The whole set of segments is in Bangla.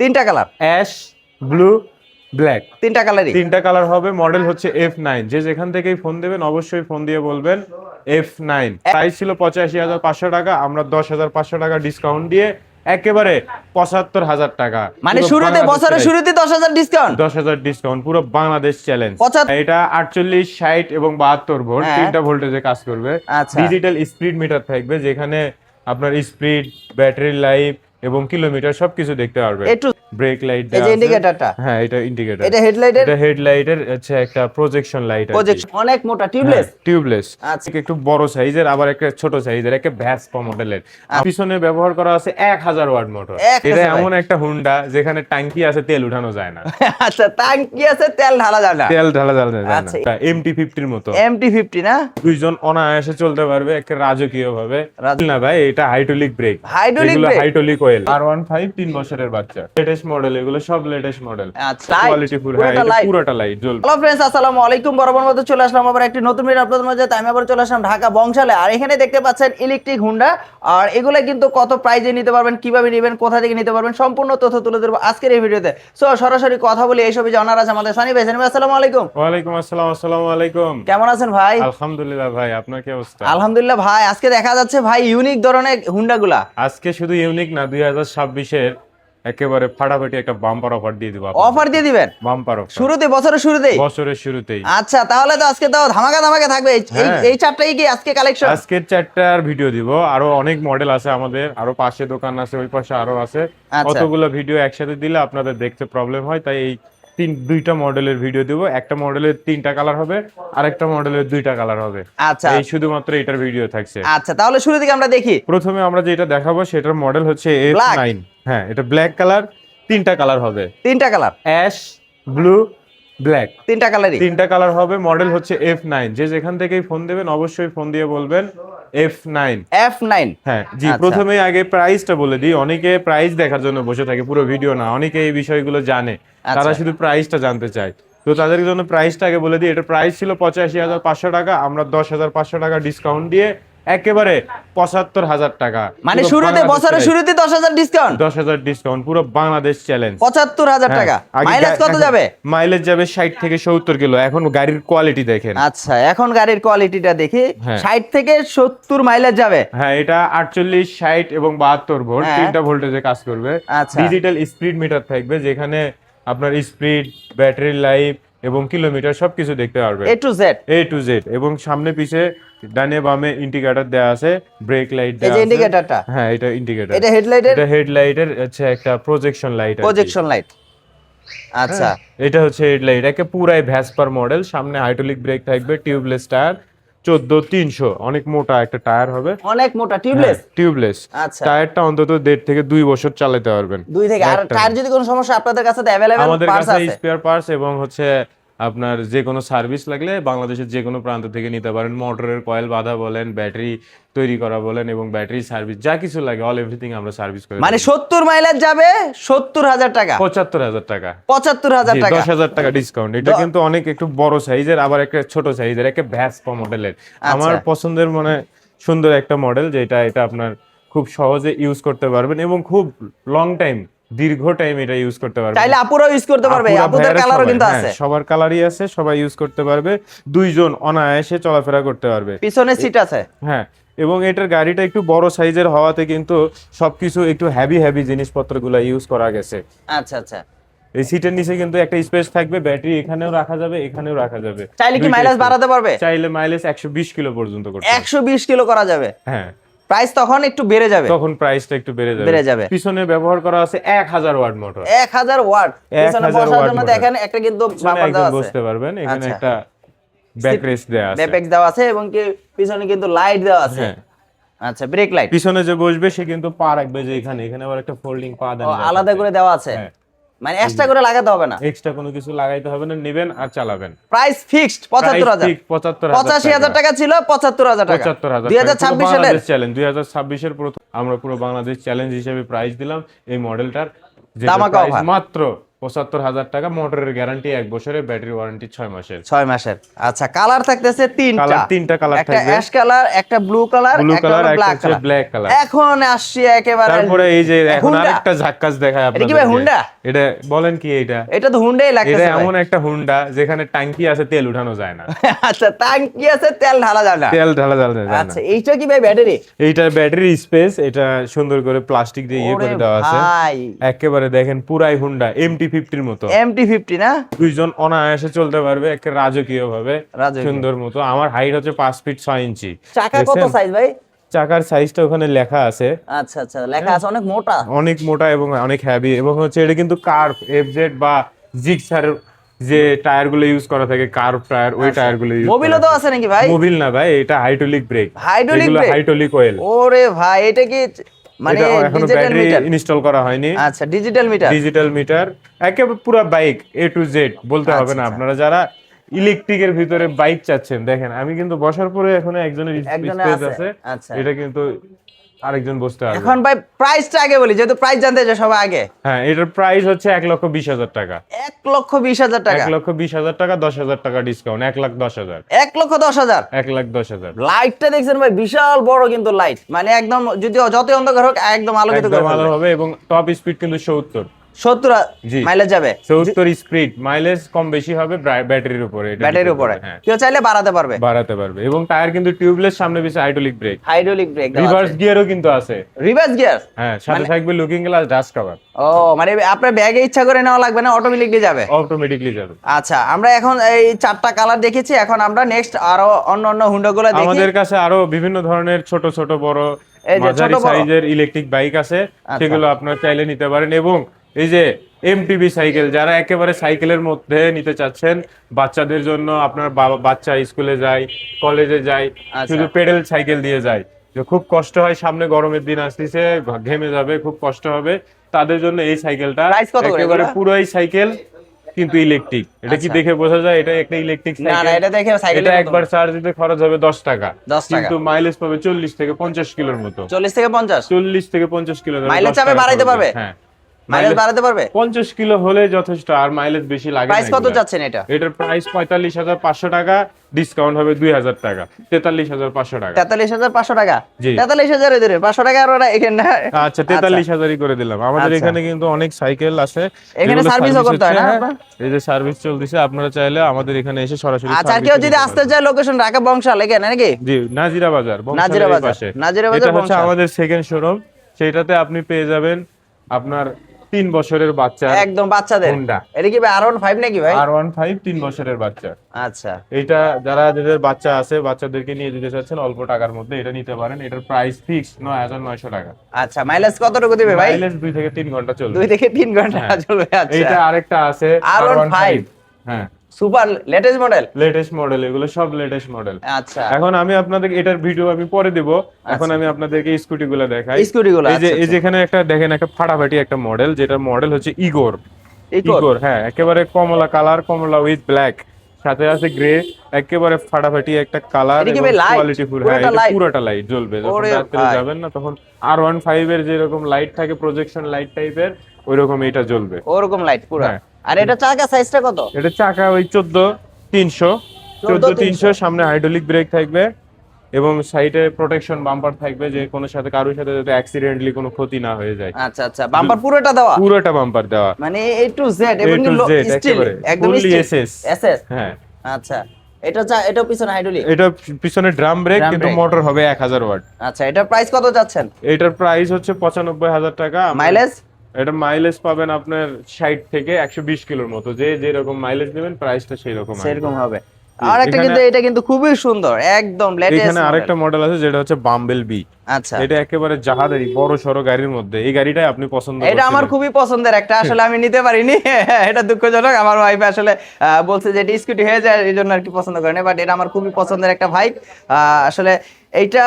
তিনটা কালার? Ash blue black. তিনটা কালারই? তিনটা কালার হবে মডেল হচ্ছে এফ নাইন যে যেখান থেকেই ফোন দেবেন অবশ্যই ফোন দিয়ে বলবেন এফ নাইন প্রাইস ছিল পঁচাশি হাজার পাঁচশো টাকা আমরা দশ হাজার পাঁচশো টাকা ডিসকাউন্ট দিয়ে একেবারে পঁচাত্তর হাজার টাকা। মানে শুরুতে বছরের শুরুতে দশ হাজার ডিসকাউন্ট দশ হাজার ডিসকাউন্ট পুরো বাংলাদেশ চ্যালেঞ্জ এটা আটচল্লিশ ষাট এবং বাহাত্তর ভোল্ট হ্যাঁ। তিনটা ভোল্টেজে কাজ করবে। ডিজিটাল স্পিড মিটার থাকবে যেখানে আপনার স্পিড ব্যাটারি লাইফ এবং কিলোমিটার সবকিছু দেখতে পারবে। একটু ব্রেক লাইট এই যে ইন্ডিকেটরটা হ্যাঁ এটা ইন্ডিকেটর এটা হেডলাইটের এটা হেডলাইটের হচ্ছে একটা প্রজেকশন লাইট প্রজেকশন অনেক মোটা টিউবলেস টিউবলেস আচ্ছা। একটু বড় সাইজের আবার একটা ছোট সাইজের একটা ভ্যাসপা মডেলের পিছনে ব্যবহার করা আছে এক হাজার ওয়াট মোটর 1000 এটা এমন একটা হুন্ডা যেখানে ট্যাঙ্কি আছে তেল উঠানো যায় না। আচ্ছা ট্যাঙ্কি আছে তেল ঢালা যায় না। তেল ঢালা যায় না। আচ্ছা। এমটি ফিফটির মতো। এমটি ফিফটি না? দুইজন অনায়াসে চলতে পারবে একটা রাজকীয় ভাবে না ভাই এটা hydraulic brake Hydraulic brake? Hydraulic oil আর ওয়ান ফাইভ তিন বছরের বাচ্চা। লেটেস্ট মডেল এগুলো সব লেটেস্ট মডেল আচ্ছা কোয়ালিটি ফুল পুরোটা পুরোটা লাইট জ্বলবে। হ্যালো ফ্রেন্ডস আসসালামু আলাইকুম। বরাবর মতো চলে আসলাম আবার একটি নতুন ভিডিও আপনাদের মাঝে। তাই আমি আবার চলে আসলাম ঢাকা বংশালে। আর এখানে দেখতে পাচ্ছেন ইলেকট্রিক হুন্ডা আর এগুলো কিন্তু কত প্রাইজে নিতে পারবেন কীভাবে নেবেন কোথা থেকে নিতে পারবেন সম্পূর্ণ তথ্য তুলে ধরবো আজকের এই ভিডিওতে সো সরাসরি কথা বলি এইসবই জানার আছে আমাদের সানি ভাই। সানি ভাই আসসালামু আলাইকুম। ওয়ালাইকুম আসসালাম আসসালামু আলাইকুম। কেমন আছেন ভাই? আলহামদুলিল্লাহ ভাই আপনার কি অবস্থা? আলহামদুলিল্লাহ ভাই আজকে দেখা যাচ্ছে ভাই ইউনিক ধরনের হুন্ডাগুলা আজকে শুধু ইউনিক না দুই হাজার ছাব্বিশের একেবারে ফাটাফাটি একটা বাম্পার অফার দিয়ে দিব অফার দিয়ে দিবেন? বাম্পার অফার শুরুতে বছরের শুরুতেই? বছরের শুরুতেই। আচ্ছা তাহলে তো আজকে তো ধামাকা ধামাকা থাকবে। এই- হ্যাঁ। চারটাই কি আজকে কালেকশন আজকের চারটার ভিডিও দিব। আরও অনেক মডেল আছে আমাদের। আরও পাশে দোকান আছে ওই পাশে আরও আছে। আচ্ছা। কতগুলো ভিডিও একসাথে দিলে আপনাদের দেখতে প্রবলেম হয় তাই এই তিন দুইটা মডেলের ভিডিও দেব। একটা মডেলের তিনটা কালার হবে আর একটা মডেলের দুইটা কালার হবে। আচ্ছা। এই শুধুমাত্র এটার ভিডিও থাকছে। আচ্ছা তাহলে শুরু থেকে আমরা দেখি। প্রথমে আমরা যেটা দেখাবো সেটার মডেল হচ্ছে এফ? নাইন হ্যাঁ এটা ব্ল্যাক কালার তিনটা কালার হবে। তিনটা কালার অ্যাশ ব্লু ব্ল্যাক তিনটা কালারই তিনটা কালার হবে মডেল হচ্ছে এফ নাইন যে যেখান থেকেই ফোন দেবেন অবশ্যই ফোন দিয়ে বলবেন এফ নাইন এফ নাইন হ্যাঁ জি আচ্ছা। প্রথমে আগে প্রাইসটা বলে দিই। অনেকে প্রাইস দেখার জন্য বসে থাকে পুরো ভিডিও না। অনেকে এই বিষয়গুলো জানে। তারা আচ্ছা। শুধু প্রাইসটা জানতে চায়। তো তাদের জন্য প্রাইসটা আগে বলে দিই। এটা প্রাইস ছিল পঁচাশি হাজার পাঁচশো টাকা আমরা দশ হাজার পাঁচশো টাকা ডিসকাউন্ট দিয়ে একেবারে পঁচাত্তর হাজার টাকা। মানে শুরুতে বছরের শুরুতে দশ হাজার ডিসকাউন্ট দশ হাজার ডিসকাউন্ট পুরো বাংলাদেশ চ্যালেঞ্জ পঁচাত্তর হাজার টাকা। মাইলেজ কত যাবে? মাইলেজ যাবে ষাট থেকে সত্তর কিলো। এখন গাড়ির কোয়ালিটি দেখেন। আচ্ছা এখন গাড়ির কোয়ালিটিটা দেখি। হ্যাঁ। ষাট থেকে সত্তর মাইলেজ যাবে। হ্যাঁ এটা আটচল্লিশ ষাট এবং বাহাত্তর ভোল্ট হ্যাঁ। তিনটা ভোল্টেজে কাজ করবে। আচ্ছা। ডিজিটাল স্পিড মিটার থাকবে যেখানে আপনার স্পিড ব্যাটারি লাইফ এবং কিলোমিটার সবকিছু দেখতে পারবে। A to Z A to Z এবং সামনে পিছে ডানে বামে ইন্ডিকেটর দেওয়া আছে ব্রেক লাইট দেয়া আছে। ইন্ডিকেটরটা হ্যাঁ এটা ইন্ডিকেটর এটা হেডলাইটের এটা হেডলাইটের হচ্ছে একটা প্রজেকশন লাইট প্রজেকশন লাইট আচ্ছা। এটা হচ্ছে হেডলাইট একে পুরাই ভ্যাসপার মডেল সামনে হাইড্রোলিক ব্রেক থাকবে টিউবলেস টায়ার চোদ্দ তিনশো। অনেক মোটা একটা টায়ার হবে। অনেক মোটা টিউবলেস টিউবলেস আচ্ছা। টায়ারটা অন্তত দেড় থেকে দুই বছর চালাতে পারবেন। দুই থেকে আর টায়ার যদি কোনো সমস্যা আপনাদের কাছে অ্যাভেলেবেল আমাদের কাছে স্পেয়ার পার্টস এবং হচ্ছে আপনার যে কোনো সার্ভিস লাগলে বাংলাদেশের যে কোনো প্রান্ত থেকে নিতে পারেন। মোটরের কয়েল বাঁধা বলেন ব্যাটারি তৈরি করা বলেন এবং ব্যাটারি সার্ভিস যা কিছু লাগে অল এভরিথিং আমরা সার্ভিস করে মানে সত্তর মাইলেজ যাবে সত্তর হাজার টাকা। পঁচাত্তর হাজার টাকা। পঁচাত্তর হাজার টাকা। দশ হাজার টাকা ডিসকাউন্ট এটা কিন্তু অনেক একটু বড় সাইজের আবার একটা ছোট সাইজের একটা ভ্যাসপা মডেলের। আমার পছন্দের মানে সুন্দর একটা মডেল যেটা এটা আপনার খুব সহজে ইউজ করতে পারবেন এবং খুব লং টাইম দীর্ঘ টাইম এটা ইউজ করতে পারবেন চাইলে আপুরাও ইউজ করতে পারবে আপুদের কালারও কিন্তু হ্যাঁ, আছে। সবার কালারই আছে সবাই ইউজ করতে পারবে। দুইজন অনায়াসে চলাফেরা করতে পারবে। পিছনে সিট আছে। হ্যাঁ এবং এটার গাড়িটা একটু বড় সাইজের হওয়াতে কিন্তু সবকিছু একটু হ্যাভি হ্যাভি জিনিসপত্রগুলো ইউজ করা গেছে। আচ্ছা আচ্ছা। এই সিটের নিচে কিন্তু একটা স্পেস থাকবে ব্যাটারি এখানেও রাখা যাবে এখানেও রাখা যাবে। চাইলে কি মাইলেজ বাড়াতে পারবে? চাইলে মাইলেজ একশো বিশ কিলো পর্যন্ত করতে পারবে। একশো বিশ কিলো করা যাবে। হ্যাঁ। প্রাইস তখন একটু বেড়ে যাবে। তখন প্রাইসটা একটু বেড়ে যাবে। বেড়ে যাবে। পিছনে ব্যবহার করা আছে এক হাজার ওয়াট মোটর। এক হাজার ওয়াট। পিছনে 1000 বসার জন্য দেখেন একটা কিন্তু বাম্পার দেওয়া আছে। বসতে পারবেন। এখানে আচ্ছা। একটা ব্যাক রেস্ট দেওয়া আছে। ব্যাপেক্স দেওয়া আছে এবং কি পিছনে কিন্তু লাইট দেওয়া আছে। হ্যাঁ। আচ্ছা ব্রেক লাইট। পিছনে যে বসবে সে কিন্তু পা রাখবে যে এখানে। এখানে আবার একটা ফোল্ডিং পা দেন আলাদা করে দেওয়া আছে। হ্যাঁ। মানে এক্সট্রা করে লাগাতে হবে না। এক্সট্রা কোনো কিছু লাগাইতে হবে না নেবেন আর চালাবেন। প্রাইস ফিক্সড পঁচাত্তর হাজার। পঁচাত্তর পঁচাশি হাজার টাকা। ছিল পঁচাত্তর হাজার টাকা। পঁচাত্তর হাজার দুই হাজার ছাব্বিশ সালের চ্যালেঞ্জ দুই হাজার ছাব্বিশের প্রথম আমরা পুরো বাংলাদেশ চ্যালেঞ্জ হিসেবে প্রাইস দিলাম। এই মডেলটার মাত্র পঁচাত্তর হাজার টাকা মোটরের গ্যারান্টি এক বছরের ব্যাটারি ওয়ারেন্টি ছয় মাসের। ছয় মাসের। আচ্ছা কালার থাকতেছে তিনটা। কালার তিনটা কালার একটা অ্যাশ কালার একটা ব্লু কালার ব্লু কালার একটা ব্ল্যাক কালার এখন আসছি একেবারে তারপরে এই যে এখন আরেকটা ঝাক্কাস দেখায় এটা কি ভাই হুন্ডা? এটা বলেন কি এটা? এটা তো হুন্ডাই এটা লাগতেছে ভাই। এমন একটা হুন্ডা যেখানে ট্যাঙ্কি আছে তেল উঠানো যায় না। আচ্ছা টাঙ্কি আছে তেল ঢালা যায় না। তেল ঢালা যায় না আচ্ছা এইটা কি ভাই ব্যাটারি? এইটার ব্যাটারি স্পেস এটা সুন্দর করে প্লাস্টিক দিয়ে ইয়ে করে দেওয়া আছে। একেবারে দেখেন পুরাই হুন্ডা এমটি ফিফটির মতো। এমটি ফিফটি না? দুইজন অনায়াসে চলতে পারবে একটা রাজকীয়। ভাবে সুন্দর মতো। আমার হাইট হচ্ছে পাঁচ ফিট ছয় ইঞ্চি। চাকা কত সাইজ ভাই? চাকার সাইজটা ওখানে লেখা আছে। আচ্ছা আচ্ছা লেখা আছে অনেক মোটা। অনেক মোটা এবং অনেক হ্যাভি এবং হচ্ছে এটা কিন্তু কার্ভ এফজেড বা জিক্সার যে টায়ারগুলো ইউজ করা থাকে কার্ভ টায়ার ওই টায়ারগুলো মোবিলও তো আছে নাকি ভাই? মোবিল না ভাই এটা hydraulic brake brake? Hydraulic oil ওরে ভাই এটা কি মানে এখনও ব্যাটারি ইনস্টল করা হয়নি। আচ্ছা ডিজিটাল মিটার ডিজিটাল মিটার একেবারে পুরো বাইক এ টু জেড বলতে হবে আচ্ছা, না আপনারা যারা ইলেকট্রিকের ভিতরে বাইক চাচ্ছেন দেখেন আমি কিন্তু বসার পরে এখন একজনের স্পেস আছে, আছে। আচ্ছা। এটা কিন্তু আরেকজন বসতে এখন ভাই প্রাইসটা আগে বলি যেহেতু প্রাইস জানতে চাই সবাই আগে। হ্যাঁ এটার প্রাইস হচ্ছে এক লক্ষ বিশ হাজার টাকা। এক লক্ষ বিশ হাজার টাকা। এক লক্ষ বিশ হাজার টাকা দশ হাজার টাকা ডিসকাউন্ট এক লাখ দশ হাজার। এক লক্ষ দশ হাজার? এক লাখ দশ হাজার। লাইটটা দেখছেন ভাই বিশাল বড় কিন্তু লাইট মানে একদম যদি যতই অন্ধকার হোক একদম আলোকিত করে ভালো হবে এবং টপ স্পিড কিন্তু সত্তর। সত্তর জি। মাইলেজ যাবে। সত্তর স্পিড মাইলেজ কম বেশি হবে ব্যাটারির উপরে ব্যাটারির উপরে। হ্যাঁ। কেউ চাইলে বাড়াতে পারবে। বাড়াতে পারবে। এবং টায়ার কিন্তু টিউবলেস সামনে পিছনে hydraulic brake hydraulic brake reverse গিয়ারও কিন্তু আছে। রিভার্স গিয়ার হ্যাঁ সাথে থাকবে লুকিং গ্লাস ডাস্ট কভার ও মানে আপনার ব্যাগে ইচ্ছা করে নেওয়া লাগবে না অটোমেটিকলি যাবে? অটোমেটিকলি যাবে। আচ্ছা আমরা এখন এই চারটা কালার দেখেছি এখন আমরা নেক্সট আরও অন্য অন্য হুন্ডা গুলো দেখি। আমাদের কাছে আরও বিভিন্ন ধরনের ছোট ছোট বড় মাঝারি সাইজের ইলেকট্রিক বাইক আছে আচ্ছা। সেগুলো আপনারা চাইলে নিতে পারেন। এবং এই যে এমটিবি সাইকেল যারা একেবারে সাইকেলের মধ্যে নিতে চাচ্ছেন বাচ্চাদের জন্য আপনার বাবা- বাচ্চা স্কুলে যায় কলেজে যায় আচ্ছা। শুধু পেডেল সাইকেল দিয়ে যায়। যে খুব কষ্ট হয় সামনে গরমের দিন আসতেছে ঘেমে যাবে খুব কষ্ট হবে। তাদের জন্য এই সাইকেলটা একেবারে? পুরোই সাইকেল কিন্তু ইলেকট্রিক এটা কি আচ্ছা। দেখে বোঝা যায়? এটা একটা ইলেকট্রিক না না সাইকেল এটা দেখে সাইকেল এটা একবার চার্জ দিতে খরচ হবে দশ টাকা। 10 টাকা। কিন্তু মাইলেজ পাবে চল্লিশ থেকে পঞ্চাশ কিলোর মতো। চল্লিশ থেকে পঞ্চাশ? চল্লিশ থেকে পঞ্চাশ কিলো ধরে Mileage 10 চাপে টাকা বাড়াইতে পারবে? হ্যাঁ। মাইলেজ বাড়াতে পারবে? পঞ্চাশ কিলো হলে যথেষ্ট আর মাইলেজ বেশি লাগে প্রাইস কত এগুলার। এটা? এটার প্রাইস পঁয়তাল্লিশ হাজার পাঁচশো টাকা ডিসকাউন্ট হবে দুই হাজার টাকা। তেতাল্লিশ হাজার পাঁচশো টাকা। তেতাল্লিশ হাজার পাঁচশো টাকা? জি। তেতাল্লিশ হাজার ধরে পাঁচশো টাকা আর ওরা এখানে আচ্ছা তেতাল্লিশ হাজারই করে দিলাম। আমাদের আচ্ছা। এখানে কিন্তু অনেক সাইকেল আছে। এখানে সার্ভিসও করতে হয় না এই যে সার্ভিস চলতেছে আপনারা চাইলে আমাদের এখানে এসে সরাসরি আচ্ছা কেউ যদি আসতে চায় লোকেশন ঢাকা বংশাল এখানে নাকি? জি নাজিরা বাজার নাজিরা বাজার, পাশে। নাজিরা বাজার, এটা হচ্ছে আমাদের সেকেন্ড শোরুম সেইটাতে আপনি পেয়ে যাবেন আপনার তিন বছরের বাচ্চা একদম বাচ্চাদের? Honda। এটা কি ভাই আর ওয়ান ফাইভ নাকি ভাই? আর ওয়ান ফাইভ তিন বছরের বাচ্চা। আচ্ছা। এটা যারা যাদের বাচ্চা আছে বাচ্চাদেরকে নিয়ে যেতে চাচ্ছেন অল্প টাকার মধ্যে এটা নিতে পারেন। এটার প্রাইস ফিক্স নয় হাজার নয়শো টাকা। আচ্ছা মাইলেজ কতটুকু দিবে ভাই? মাইলেজ দুই থেকে তিন ঘণ্টা চলবে। দুই থেকে তিন ঘণ্টা হ্যাঁ। চলবে আচ্ছা। এটা আরেকটা আছে R15 হ্যাঁ। Super latest model? Latest model এগুলো সব লেটেস্ট মডেল। আচ্ছা। এখন আমি আপনাদের এটার ভিডিও আমি পরে দেব। এখন আমি আপনাদেরকে স্কুটি গুলো দেখাই। স্কুটি গুলো এই যে আচ্ছা, এই যেখানে একটা দেখেন একটা ফাটাফাটি একটা মডেল যেটা মডেল হচ্ছে ইগোর ইগোর হ্যাঁ একেবারে কমলা কালার কমলা উইথ ব্ল্যাক সাথে আছে গ্রে একেবারে ফাটাফাটি একটা কালার? কোয়ালিটি ফুল হ্যাঁ পুরোটা লাইট জ্বলবে। যখন রাত্রে যাবেন না তখন আর ওয়ান ফাইভ এর যেরকম লাইট থাকে প্রজেকশন লাইট টাইপের ওইরকম এটা জ্বলবে। ওরকম লাইট পুরো। হ্যাঁ। আর এটা চাকা সাইজটা কত? এটা চাকা ওই চোদ্দ তিনশো। চোদ্দ 14,300 তিনশো। সামনে হাইড্রোলিক ব্রেক থাকবে এবং সাইডে প্রোটেকশন বাম্পার থাকবে যে কোনো সাথে কারোর সাথে যাতে অ্যাক্সিডেন্টলি কোনো ক্ষতি না হয়ে যায়। আচ্ছা আচ্ছা। বাম্পার পুরোটা দেওয়া? পুরোটা বাম্পার দেওয়া। মানে এ টু জেড এবং স্টিল একদম SS এসএস হ্যাঁ। আচ্ছা। এটা চা এটা পিছনে হাইড্রোলিক এটা পিছনে ড্রাম ব্রেক কিন্তু মোটর হবে এক হাজার ওয়াট আচ্ছা এটার প্রাইস কত যাচ্ছেন? এটার প্রাইস হচ্ছে পঁচানব্বই হাজার টাকা। মাইলেজ এটা মাইলেজ পাবেন আপনার ষাট থেকে একশো বিশ কিলোর মতো। যে যেরকম মাইলেজ নেবেন প্রাইসটা সেই রকম সেরকম হবে। আর একটা কিন্তু এটা কিন্তু খুবই সুন্দর একদম লেটেস্ট এখানে আরেকটা মডেল আছে যেটা হচ্ছে বাম্বেল বি আচ্ছা। এটা একেবারে জাহাজারি বড় সড়ো গাড়ির মধ্যে। এই গাড়িটাই আপনি পছন্দ এটা আমার খুবই পছন্দের একটা আসলে আমি নিতে পারিনি। এটা দুঃখজনক। আমার ওয়াইফ আসলে বলছে যে এটা স্কুটি হয়ে যায় এই জন্য আর কি পছন্দ করে না বাট এটা আমার খুবই পছন্দের একটা বাইক আসলে এইটা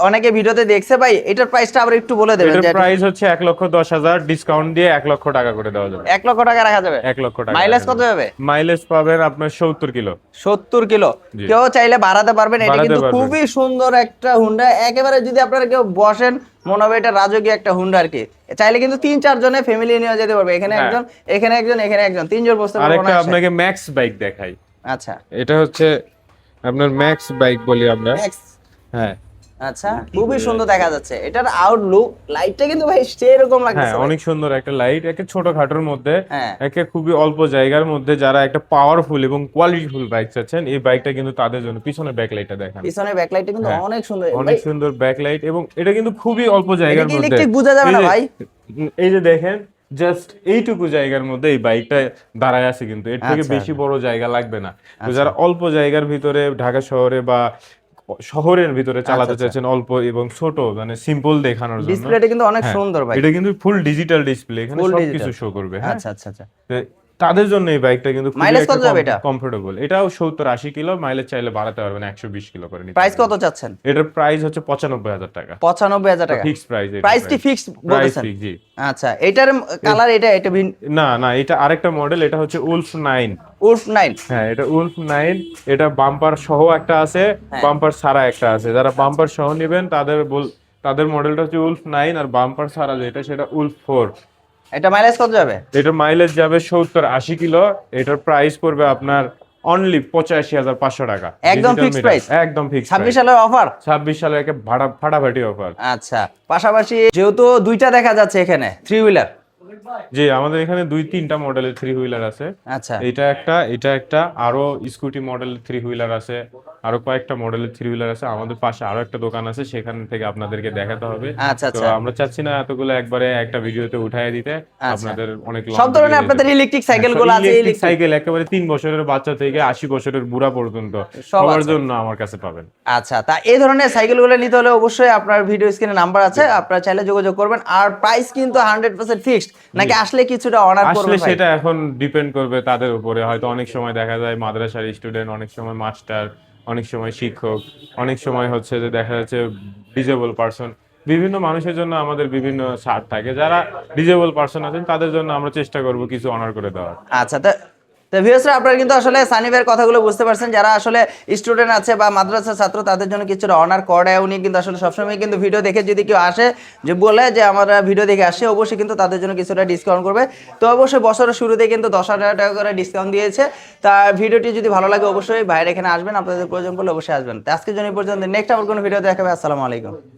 অনেকে ভিডিওতে দেখছে ভাই এটার প্রাইসটা আবার একটু বলে দেবেন এটার প্রাইস হচ্ছে এক লক্ষ দশ হাজার ডিসকাউন্ট দিয়ে এক লক্ষ টাকা করে দেওয়া যাবে। এক লক্ষ টাকা রাখা যাবে? এক লক্ষ টাকা মাইলেজ কত। যাবে। মাইলেজ পাবেন আপনার সত্তর কিলো। সত্তর কিলো। কেউ চাইলে বাড়াতে পারবেন এটা কিন্তু খুবই সুন্দর একটা হুন্ডা একেবারে যদি আপনার আপনারা কেউ বসেন মনে হবে এটা রাজকীয় একটা হুন্ডা আর কি। চাইলে কিন্তু তিন চার জনে ফ্যামিলি নিয়ে যেতে পারবে। এখানে হ্যাঁ। একজন এখানে একজন এখানে একজন। তিনজন বসতে পারবে আরেকটা আপনাকে ম্যাক্স বাইক দেখাই। আচ্ছা। এটা হচ্ছে আপনার ম্যাক্স বাইক বলি আমরা। ম্যাক্স হ্যাঁ। আচ্ছা খুবই সুন্দর দেখা যাচ্ছে। এটার আউটলুক লাইটটা কিন্তু ভাই সেরকম হ্যাঁ অনেক সুন্দর একটা লাইট একে ছোট খাটোর মধ্যে হ্যাঁ। একে খুবই অল্প জায়গার মধ্যে যারা একটা পাওয়ারফুল এবং কোয়ালিটিফুল বাইক চাচ্ছেন এই বাইকটা কিন্তু তাদের জন্য পিছনে ব্যাকলাইটটা দেখেন। পিছনে ব্যাকলাইটটা কিন্তু হ্যাঁ, অনেক সুন্দর। অনেক সুন্দর ব্যাকলাইট এবং এটা কিন্তু খুবই অল্প জায়গার মধ্যে। electric বোঝা যাবে না যে- ভাই? এই যে দেখেন জাস্ট এইটুকু জায়গার মধ্যে এই বাইকটা দাঁড়ায় আছে কিন্তু। এর থেকে আচ্ছা। বেশি বড় জায়গা লাগবে না। তো যারা অল্প জায়গার ভিতরে ঢাকা শহরে বা শহরের ভিতরে চালাতে চাইছেন চাচ্ছেন অল্প এবং ছোট মানে সিম্পল দেখানোর জন্য। ডিসপ্লেটা কিন্তু অনেক হ্যাঁ, সুন্দর ভাই। এটা কিন্তু ফুল ডিজিটাল ডিসপ্লে এখানে সবকিছু শো করবে হ্যাঁ। আচ্ছা আচ্ছা আচ্ছা। তাদের জন্য এই বাইকটা কিন্তু Mileage কত যাবে এটা? কমফোর্টেবল এটাও সত্তর আশি কিলো মাইলেজ চাইলে বাড়াতে পারবেন একশো বিশ কিলো করে নিতে প্রাইস কত চাচ্ছেন? এটার প্রাইস হচ্ছে পঁচানব্বই হাজার টাকা। পঁচানব্বই হাজার টাকা। ফিক্স প্রাইস প্রাইসটি ফিক্সড প্রাইস বলেছেন ফিক্স জি। আচ্ছা এটার কালার এটা এটা ভিন না না এটা আরেকটা মডেল এটা হচ্ছে উলফ নাইন উলফ নাইন হ্যাঁ এটা উলফ নাইন এটা বাম্পার সহ একটা আছে হ্যাঁ। বাম্পার ছাড়া একটা আছে। যারা বাম্পার সহ নেবেন তাদের বল তাদের মডেলটা হচ্ছে উলফ নাইন আর বাম্পার ছাড়া যেটা সেটা উলফ ফোর এটা মাইলেজ কত যাবে? এটার মাইলেজ যাবে সত্তর আশি কিলো। এটার প্রাইস পড়বে আপনার অনলি পঁচাশি হাজার পাঁচশো টাকা। একদম meter। price? একদম ফিক্স ছাব্বিশ সালের অফার ছাব্বিশ সালে একে ভাড়া ফাটাফাটি অফার আচ্ছা পাশাপাশি যেহেতু দুইটা দেখা যাচ্ছে এখানে থ্রি হুইলার জি আমাদের এখানে দুই তিনটা মডেলের থ্রি হুইলার আছে। আচ্ছা। এটা একটা এটা একটা আরও স্কুটি মডেলের থ্রি হুইলার আছে। আরও কয়েকটা মডেলের থ্রি হুইলার আছে। আমাদের পাশে আরও একটা দোকান আছে সেখান থেকে আপনাদেরকে দেখাতে হবে। আচ্ছা তো আচ্ছা। আমরা চাচ্ছি না এতগুলো একবারে একটা ভিডিওতে উঠায় দিতে। আপনাদের অনেক আচ্ছা। সব ধরনের আপনাদের ইলেকট্রিক সাইকেলগুলো আছে ইলেকট্রিক সাইকেল একেবারে তিন বছরের বাচ্চা থেকে আশি বছরের বুড়া পর্যন্ত। সবার জন্য আমার কাছে পাবেন। আচ্ছা তা এই ধরনের সাইকেলগুলো নিতে হলে অবশ্যই আপনার ভিডিও স্ক্রিনে নাম্বার আছে। আপনারা চাইলে যোগাযোগ করবেন। আর প্রাইস কিন্তু হান্ড্রেড পার্সেন্ট ফিক্সড নাকি আসলে কিছুটা অনার আসলে করবেন ভাই? সেটা এখন ডিপেন্ড করবে তাদের উপরে। হয়তো অনেক সময় দেখা যায় মাদ্রাসার স্টুডেন্ট অনেক সময় মাস্টার অনেক সময় শিক্ষক, অনেক সময় হচ্ছে যে দেখা যাচ্ছে ডিজেবল পার্সন বিভিন্ন মানুষের জন্য আমাদের বিভিন্ন সার থাকে। যারা ডিজেবল পার্সন আছেন, তাদের জন্য আমরা চেষ্টা করব কিছু অনার করে দেওয়ার। আচ্ছা তা ভিউসরা আপনারা কিন্তু আসলে সানিবের কথাগুলো বুঝতে পারছেন। যারা আসলে স্টুডেন্ট আছে বা মাদ্রাসার ছাত্র, তাদের জন্য কিছুটা অনার করে উনি কিন্তু আসলে সবসময় কিন্তু ভিডিও দেখে যদি কেউ আসে, যে বলে যে আমরা ভিডিও দেখে আসে, অবশ্যই কিন্তু তাদের জন্য কিছুটা ডিসকাউন্ট করবে। তো অবশ্যই বছরের শুরুতে কিন্তু দশ হাজার টাকা করে ডিসকাউন্ট দিয়েছে। তা ভিডিওটি যদি ভালো লাগে, অবশ্যই বাইরে এখানে আসবেন। আপনাদের প্রয়োজন করলে অবশ্যই আসবেন। তো আজকের জন্য পর্যন্ত। নেক্সট আবার কোনো ভিডিও দেখাবে। আসসালামু আলাইকুম।